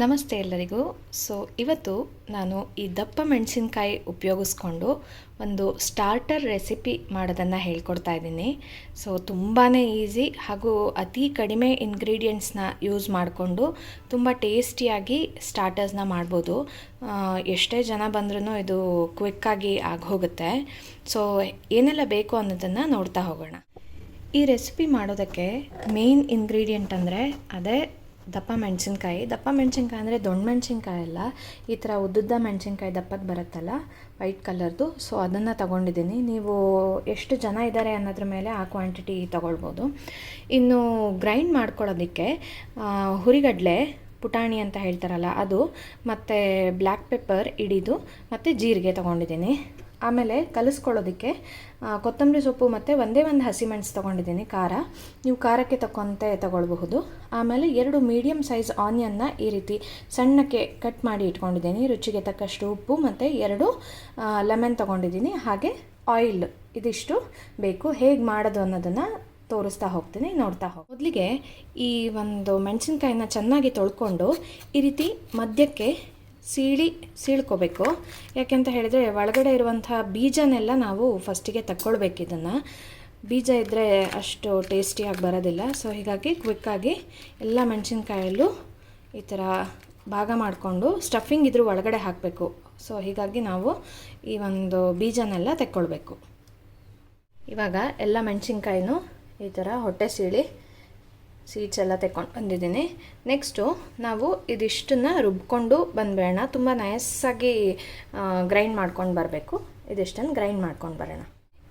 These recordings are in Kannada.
ನಮಸ್ತೆ ಎಲ್ಲರಿಗೂ. ಸೊ ಇವತ್ತು ನಾನು ಈ ದಪ್ಪ ಮೆಣಸಿನ್ಕಾಯಿ ಉಪಯೋಗಿಸ್ಕೊಂಡು ಒಂದು ಸ್ಟಾರ್ಟರ್ ರೆಸಿಪಿ ಮಾಡೋದನ್ನು ಹೇಳ್ಕೊಡ್ತಾ ಇದ್ದೀನಿ. ಸೊ ತುಂಬಾ ಈಸಿ ಹಾಗೂ ಅತಿ ಕಡಿಮೆ ಇಂಗ್ರೀಡಿಯೆಂಟ್ಸ್ನ ಯೂಸ್ ಮಾಡಿಕೊಂಡು ತುಂಬ ಟೇಸ್ಟಿಯಾಗಿ ಸ್ಟಾರ್ಟರ್ಸ್ನ ಮಾಡ್ಬೋದು. ಎಷ್ಟೇ ಜನ ಬಂದ್ರೂ ಇದು ಕ್ವಿಕ್ಕಾಗಿ ಆಗೋಗುತ್ತೆ ಸೊ ಏನೆಲ್ಲ ಬೇಕು ಅನ್ನೋದನ್ನು ನೋಡ್ತಾ ಹೋಗೋಣ. ಈ ರೆಸಿಪಿ ಮಾಡೋದಕ್ಕೆ ಮೇನ್ ಇಂಗ್ರೀಡಿಯೆಂಟ್ ಅಂದರೆ ಅದೇ ದಪ್ಪ ಮೆಣಸಿನ್ಕಾಯಿ. ದಪ್ಪ ಮೆಣಸಿನ್ಕಾಯಿ ಅಂದರೆ ದೊಣ್ಣೆ ಮೆಣಸಿನ್ಕಾಯಿ ಅಲ್ಲ, ಈ ಥರ ಉದ್ದುದ್ದ ಮೆಣಸಿನ್ಕಾಯಿ ದಪ್ಪಕ್ಕೆ ಬರುತ್ತಲ್ಲ, ವೈಟ್ ಕಲರ್ದು. ಸೊ ಅದನ್ನು ತಗೊಂಡಿದ್ದೀನಿ. ನೀವು ಎಷ್ಟು ಜನ ಇದ್ದಾರೆ ಅನ್ನೋದ್ರ ಮೇಲೆ ಆ ಕ್ವಾಂಟಿಟಿ ತಗೊಳ್ಬೋದು. ಇನ್ನು ಗ್ರೈಂಡ್ ಮಾಡ್ಕೊಳ್ಳೋದಕ್ಕೆ ಹುರಿಗಡಲೆ, ಪುಟಾಣಿ ಅಂತ ಹೇಳ್ತಾರಲ್ಲ ಅದು, ಮತ್ತು ಬ್ಲ್ಯಾಕ್ ಪೆಪ್ಪರ್ ಇಡಿದು ಮತ್ತು ಜೀರಿಗೆ ತೊಗೊಂಡಿದ್ದೀನಿ. ಆಮೇಲೆ ಕಲಿಸ್ಕೊಳ್ಳೋದಕ್ಕೆ ಕೊತ್ತಂಬರಿ ಸೊಪ್ಪು ಮತ್ತು ಒಂದೇ ಒಂದು ಹಸಿಮೆಣಸು ತೊಗೊಂಡಿದ್ದೀನಿ, ಖಾರ. ನೀವು ಖಾರಕ್ಕೆ ತಕ್ಕಂತೆ ತಗೊಳ್ಬಹುದು. ಆಮೇಲೆ ಎರಡು ಮೀಡಿಯಮ್ ಸೈಜ್ ಆನಿಯನ್ನ ಈ ರೀತಿ ಸಣ್ಣಕ್ಕೆ ಕಟ್ ಮಾಡಿ ಇಟ್ಕೊಂಡಿದ್ದೀನಿ. ರುಚಿಗೆ ತಕ್ಕಷ್ಟು ಉಪ್ಪು ಮತ್ತು ಎರಡು ಲೆಮನ್ ತೊಗೊಂಡಿದ್ದೀನಿ. ಹಾಗೆ ಆಯಿಲ್ ಇದಿಷ್ಟು ಬೇಕು. ಹೇಗೆ ಮಾಡೋದು ಅನ್ನೋದನ್ನು ತೋರಿಸ್ತಾ ಹೋಗ್ತೀನಿ, ನೋಡ್ತಾ ಹೋಗಿ. ಮೊದಲಿಗೆ ಈ ಒಂದು ಮೆಣಸಿನ್ಕಾಯಿನ ಚೆನ್ನಾಗಿ ತೊಳ್ಕೊಂಡು ಈ ರೀತಿ ಮಧ್ಯಕ್ಕೆ ಸೀಳಿ, ಸೀಳ್ಕೋಬೇಕು. ಯಾಕೆಂತ ಹೇಳಿದರೆ ಒಳಗಡೆ ಇರುವಂಥ ಬೀಜನೆಲ್ಲ ನಾವು ಫಸ್ಟಿಗೆ ತಕ್ಕೊಳ್ಬೇಕು ಇದನ್ನು. ಬೀಜ ಇದ್ದರೆ ಅಷ್ಟು ಟೇಸ್ಟಿಯಾಗಿ ಬರೋದಿಲ್ಲ. ಸೊ ಹೀಗಾಗಿ ಕ್ವಿಕ್ಕಾಗಿ ಎಲ್ಲ ಮೆಣಸಿನ್ಕಾಯಲ್ಲೂ ಈ ಥರ ಭಾಗ ಮಾಡಿಕೊಂಡು ಸ್ಟಫಿಂಗ್ ಇದ್ರೂ ಒಳಗಡೆ ಹಾಕಬೇಕು. ಸೊ ಹೀಗಾಗಿ ನಾವು ಈ ಒಂದು ಬೀಜನೆಲ್ಲ ತೆಕ್ಕೊಳ್ಬೇಕು. ಇವಾಗ ಎಲ್ಲ ಮೆಣಸಿನ್ಕಾಯಿನೂ ಈ ಥರ ಹೊಟ್ಟೆ ಸೀಳಿ ಸೀಡ್ಸ್ ಎಲ್ಲ ತೆಕ್ಕೊಂಡು ಬಂದಿದ್ದೀನಿ. ನೆಕ್ಸ್ಟು ನಾವು ಇದಿಷ್ಟನ್ನು ರುಬ್ಕೊಂಡು ಬಂದ್ಬೇಡ ತುಂಬ ನಯಸ್ಸಾಗಿ ಗ್ರೈಂಡ್ ಮಾಡ್ಕೊಂಡು ಬರಬೇಕು. ಇದಿಷ್ಟನ್ನು ಗ್ರೈಂಡ್ ಮಾಡ್ಕೊಂಡು ಬರೋಣ.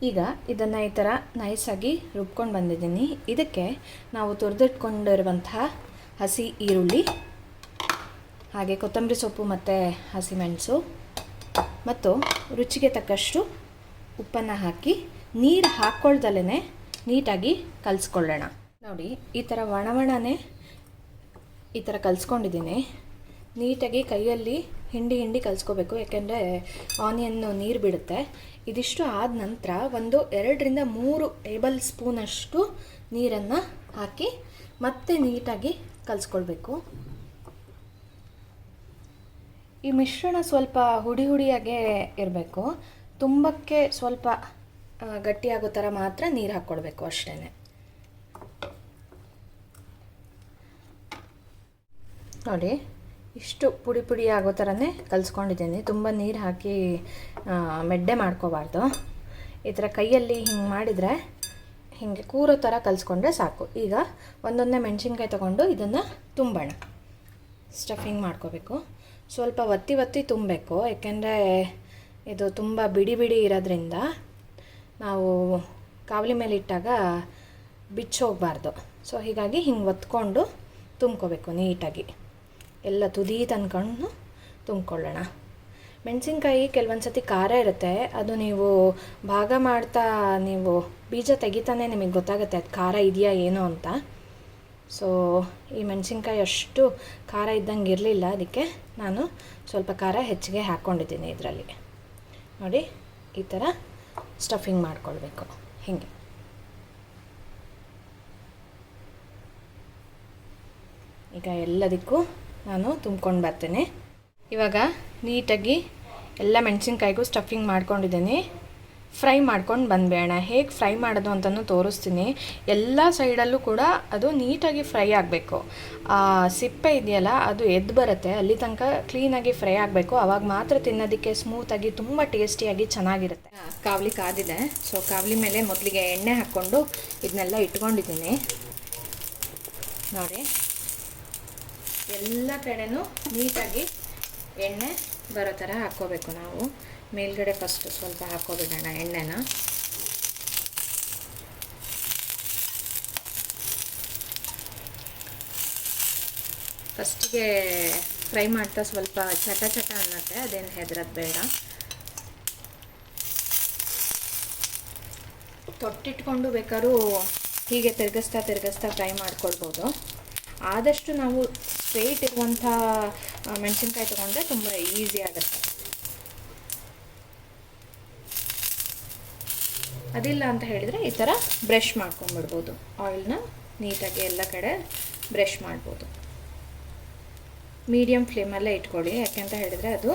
ಈಗ ಇದನ್ನು ಈ ಥರ ನೈಸಾಗಿ ರುಬ್ಕೊಂಡು ಬಂದಿದ್ದೀನಿ. ಇದಕ್ಕೆ ನಾವು ತುರಿದಿಟ್ಕೊಂಡಿರುವಂತಹ ಹಸಿ ಈರುಳ್ಳಿ, ಹಾಗೆ ಕೊತ್ತಂಬರಿ ಸೊಪ್ಪು ಮತ್ತು ಹಸಿಮೆಣಸು ಮತ್ತು ರುಚಿಗೆ ತಕ್ಕಷ್ಟು ಉಪ್ಪನ್ನು ಹಾಕಿ ನೀರು ಹಾಕ್ಕೊಳ್ದಲೇ ನೀಟಾಗಿ ಕಲಿಸ್ಕೊಳ್ಳೋಣ. ನೋಡಿ, ಈ ಥರ ಒಣ ಈ ಥರ ಕಲಿಸ್ಕೊಂಡಿದ್ದೀನಿ. ನೀಟಾಗಿ ಕೈಯಲ್ಲಿ ಹಿಂಡಿ ಹಿಂಡಿ ಕಲಿಸ್ಕೋಬೇಕು, ಯಾಕೆಂದರೆ ಆನಿಯನ್ನು ನೀರು ಬಿಡುತ್ತೆ. ಇದಿಷ್ಟು ಆದ ನಂತರ ಒಂದು ಎರಡರಿಂದ ಮೂರು ಟೇಬಲ್ ಸ್ಪೂನಷ್ಟು ನೀರನ್ನು ಹಾಕಿ ಮತ್ತೆ ನೀಟಾಗಿ ಕಲಿಸ್ಕೊಳ್ಬೇಕು. ಈ ಮಿಶ್ರಣ ಸ್ವಲ್ಪ ಹುಡಿ ಹುಡಿಯಾಗೆ ಇರಬೇಕು. ತುಂಬಕ್ಕೆ ಸ್ವಲ್ಪ ಗಟ್ಟಿಯಾಗೋ ಥರ ಮಾತ್ರ ನೀರು ಹಾಕ್ಕೊಳ್ಬೇಕು ಅಷ್ಟೇ ನೋಡಿ, ಇಷ್ಟು ಪುಡಿ ಪುಡಿ ಆಗೋ ಥರನೇ ಕಲಿಸ್ಕೊಂಡಿದ್ದೀನಿ. ತುಂಬ ನೀರು ಹಾಕಿ ಮೆಡ್ಡೆ ಮಾಡ್ಕೋಬಾರ್ದು. ಈ ಥರ ಕೈಯಲ್ಲಿ ಹಿಂಗೆ ಮಾಡಿದರೆ, ಹೀಗೆ ಕೂರೋ ಥರ ಕಲಿಸ್ಕೊಂಡ್ರೆ ಸಾಕು. ಈಗ ಒಂದೊಂದೇ ಮೆಣಸಿನ್ಕಾಯಿ ತೊಗೊಂಡು ಇದನ್ನು ತುಂಬೋಣ. ಸ್ಟಫಿಂಗ್ ಮಾಡ್ಕೋಬೇಕು. ಸ್ವಲ್ಪ ಒತ್ತಿ ಒತ್ತಿ ತುಂಬಬೇಕು. ಯಾಕೆಂದರೆ ಇದು ತುಂಬ ಬಿಡಿ ಬಿಡಿ ಇರೋದ್ರಿಂದ ನಾವು ಕಾವಲಿ ಮೇಲೆ ಇಟ್ಟಾಗ ಬಿಚ್ಚೋಗಬಾರ್ದು. ಸೊ, ಹೀಗಾಗಿ ಹಿಂಗೆ ಒತ್ಕೊಂಡು ತುಂಬ್ಕೋಬೇಕು ನೀಟಾಗಿ. ಎಲ್ಲ ತುದಿ ತನ್ಕೊಂಡು ತುಂಬಿಕೊಳ್ಳೋಣ. ಮೆಣಸಿನ್ಕಾಯಿ ಕೆಲವೊಂದು ಸತಿ ಖಾರ ಇರುತ್ತೆ. ಅದು ನೀವು ಭಾಗ ಮಾಡ್ತಾ ನೀವು ಬೀಜ ತೆಗಿತಾನೆ ನಿಮಗೆ ಗೊತ್ತಾಗುತ್ತೆ ಅದು ಖಾರ ಇದೆಯಾ ಏನೋ ಅಂತ. ಸೊ ಈ ಮೆಣಸಿನ್ಕಾಯಿ ಅಷ್ಟು ಖಾರ ಇದ್ದಂಗೆ ಇರಲಿಲ್ಲ. ಅದಕ್ಕೆ ನಾನು ಸ್ವಲ್ಪ ಖಾರ ಹೆಚ್ಚಿಗೆ ಹಾಕ್ಕೊಂಡಿದ್ದೀನಿ ಇದರಲ್ಲಿ. ನೋಡಿ, ಈ ಥರ ಸ್ಟಫಿಂಗ್ ಮಾಡ್ಕೊಳ್ಬೇಕು. ಹೀಗೆ. ಈಗ ಎಲ್ಲದಕ್ಕೂ ನಾನು ತುಂಬ್ಕೊಂಡು ಬರ್ತೇನೆ. ಇವಾಗ ನೀಟಾಗಿ ಎಲ್ಲ ಮೆಣಸಿನ್ಕಾಯಿಗೂ ಸ್ಟಫಿಂಗ್ ಮಾಡ್ಕೊಂಡಿದ್ದೀನಿ. ಫ್ರೈ ಮಾಡ್ಕೊಂಡು ಬಂದ್ಬೇಡ ಹೇಗೆ ಫ್ರೈ ಮಾಡೋದು ಅಂತಲೂ ತೋರಿಸ್ತೀನಿ. ಎಲ್ಲ ಸೈಡಲ್ಲೂ ಕೂಡ ಅದು ನೀಟಾಗಿ ಫ್ರೈ ಆಗಬೇಕು. ಸಿಪ್ಪೆ ಇದೆಯಲ್ಲ, ಅದು ಎದ್ದು ಬರುತ್ತೆ. ಅಲ್ಲಿ ತನಕ ಕ್ಲೀನಾಗಿ ಫ್ರೈ ಆಗಬೇಕು. ಆವಾಗ ಮಾತ್ರ ತಿನ್ನೋದಕ್ಕೆ ಸ್ಮೂತಾಗಿ ತುಂಬ ಟೇಸ್ಟಿಯಾಗಿ ಚೆನ್ನಾಗಿರುತ್ತೆ. ಕಾವಲಿ ಕಾದಿದೆ. ಸೊ ಕಾವಲಿ ಮೇಲೆ ಮೊದಲಿಗೆ ಎಣ್ಣೆ ಹಾಕ್ಕೊಂಡು ಇದನ್ನೆಲ್ಲ ಇಟ್ಕೊಂಡಿದ್ದೀನಿ. ನೋಡಿ. ಎಲ್ಲ ಕಡೆನೂ ನೀಟಾಗಿ ಎಣ್ಣೆ ಬರೋ ಥರ ಹಾಕ್ಕೋಬೇಕು ನಾವು. ಮೇಲ್ಗಡೆ ಫಸ್ಟ್ ಸ್ವಲ್ಪ ಹಾಕ್ಕೊಬಿಡೋಣ ಎಣ್ಣೆನ. ಫಸ್ಟಿಗೆ ಫ್ರೈ ಮಾಡ್ತಾ ಸ್ವಲ್ಪ ಚಟ ಚಟ ಅನ್ನತ್ತೆ, ಅದೇನು ಹೆದ್ರದ್ದು ಬೇಡ. ತೊಟ್ಟಿಟ್ಕೊಂಡು ಬೇಕಾದ್ರೂ ಹೀಗೆ ತಿರ್ಗಿಸ್ತಾ ತಿರ್ಗಿಸ್ತಾ ಫ್ರೈ ಮಾಡ್ಕೊಳ್ಬೋದು. ಆದಷ್ಟು ನಾವು ಸ್ಟ್ರೈಟ್ ಇರುವಂಥ ಮೆಣಸಿನ್ಕಾಯಿ ತೊಗೊಂಡ್ರೆ ತುಂಬ ಈಸಿ ಆಗುತ್ತೆ. ಅದಿಲ್ಲ ಅಂತ ಹೇಳಿದರೆ ಈ ಥರ ಬ್ರಷ್ ಮಾಡ್ಕೊಂಡ್ಬಿಡ್ಬೋದು. ಆಯಿಲ್ನ ನೀಟಾಗಿ ಎಲ್ಲ ಕಡೆ ಬ್ರಷ್ ಮಾಡ್ಬೋದು. ಮೀಡಿಯಮ್ ಫ್ಲೇಮಲ್ಲೇ ಇಟ್ಕೊಳ್ಳಿ, ಯಾಕೆಂತ ಹೇಳಿದರೆ ಅದು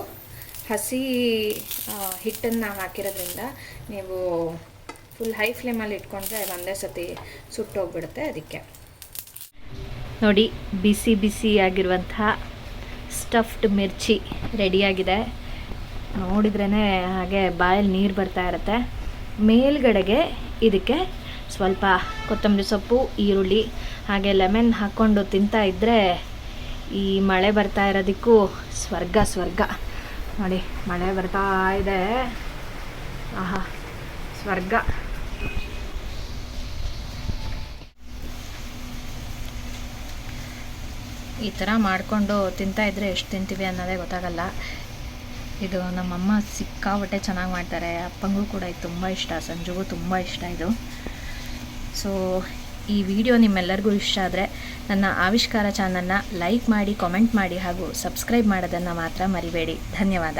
ಹಸಿ ಹಿಟ್ಟನ್ನು ಹಾಕಿರೋದ್ರಿಂದ ನೀವು ಫುಲ್ ಹೈ ಫ್ಲೇಮಲ್ಲಿ ಇಟ್ಕೊಂಡ್ರೆ ಒಂದೇ ಸತಿ ಸುಟ್ಟೋಗ್ಬಿಡುತ್ತೆ ಅದಕ್ಕೆ. ನೋಡಿ, ಬಿಸಿ ಬಿಸಿ ಆಗಿರುವಂತಹ ಸ್ಟಫ್ಡ್ ಮಿರ್ಚಿ ರೆಡಿಯಾಗಿದೆ ನೋಡಿದ್ರೇ ಹಾಗೆ ಬಾಯಲ್ಲಿ ನೀರು ಬರ್ತಾ ಇರುತ್ತೆ. ಮೇಲ್ಗಡೆಗೆ ಇದಕ್ಕೆ ಸ್ವಲ್ಪ ಕೊತ್ತಂಬರಿ ಸೊಪ್ಪು, ಈರುಳ್ಳಿ, ಹಾಗೆ ಲೆಮನ್ ಹಾಕ್ಕೊಂಡು ತಿಂತಾ ಇದ್ದರೆ ಈ ಮಳೆ ಬರ್ತಾ ಇರೋದಕ್ಕೂ ಸ್ವರ್ಗ ಸ್ವರ್ಗ. ನೋಡಿ, ಮಳೆ ಬರ್ತಾ ಇದೆ. ಆಹಾ, ಸ್ವರ್ಗ. ಈ ಥರ ಮಾಡಿಕೊಂಡು ತಿಂತಾ ಇದ್ದರೆ ಎಷ್ಟು ತಿಂತೀವಿ ಅನ್ನೋದೇ ಗೊತ್ತಾಗಲ್ಲ. ಇದು ನಮ್ಮಮ್ಮ ಸಿಕ್ಕಾಪಟ್ಟೆ ಚೆನ್ನಾಗಿ ಮಾಡ್ತಾರೆ. ಅಪ್ಪಂಗೂ ಕೂಡ ಇದು ತುಂಬ ಇಷ್ಟ, ಸಂಜುಗೂ ತುಂಬ ಇಷ್ಟ ಇದು. ಸೊ ಈ ವಿಡಿಯೋ ನಿಮ್ಮೆಲ್ಲರಿಗೂ ಇಷ್ಟ ಆದರೆ ನನ್ನ ಆವಿಷ್ಕಾರ ಚಾನಲ್ನ ಲೈಕ್ ಮಾಡಿ ಕಾಮೆಂಟ್ ಮಾಡಿ ಹಾಗೂ ಸಬ್ಸ್ಕ್ರೈಬ್ ಮಾಡೋದನ್ನು ಮಾತ್ರ ಮರಿಬೇಡಿ. ಧನ್ಯವಾದ.